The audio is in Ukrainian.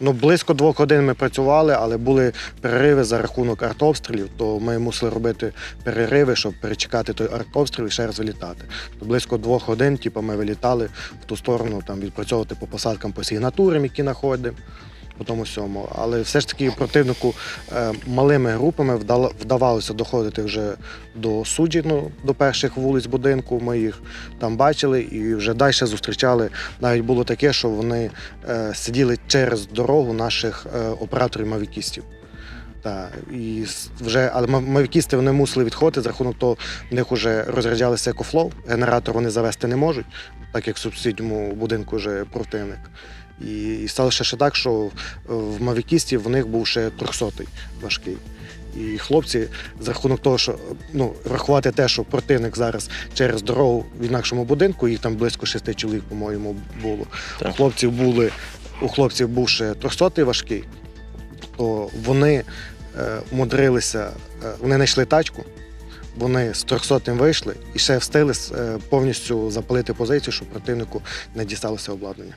Ну, близько двох годин ми працювали, але були перериви за рахунок артобстрілів, то ми мусили робити перериви, щоб перечекати той артобстріл і ще раз вилітати. То близько двох годин, типу, ми вилітали в ту сторону, там відпрацьовувати по посадкам по сигнатурам, які знаходимо. По тому всьому. Але все ж таки противнику е, малими групами вдавалося доходити вже до суджі, ну, до перших вулиць будинку. Ми їх там бачили і вже далі зустрічали. Навіть було таке, що вони е, сиділи через дорогу наших е, операторів мавікістів. Та, і вже, але мавікісти вони мусили відходити з рахунок того, в них вже розряджалися екофлоу, генератор вони завести не можуть, так як в сусідньому будинку вже противник. І, і сталося ще так, що в- в мавікістів в них був ще 300-й важкий. І хлопці, з рахунок того, що ну, врахувати те, що противник зараз через дорогу в інакшому будинку, їх там близько шести чоловік, по-моєму, було. Так. У хлопців були, у хлопців був ще 300-й важкий, то вони е, умудрилися, е, вони знайшли тачку, вони з 300-м вийшли і ще встигли е, повністю запалити позицію, щоб противнику не дісталося обладнання.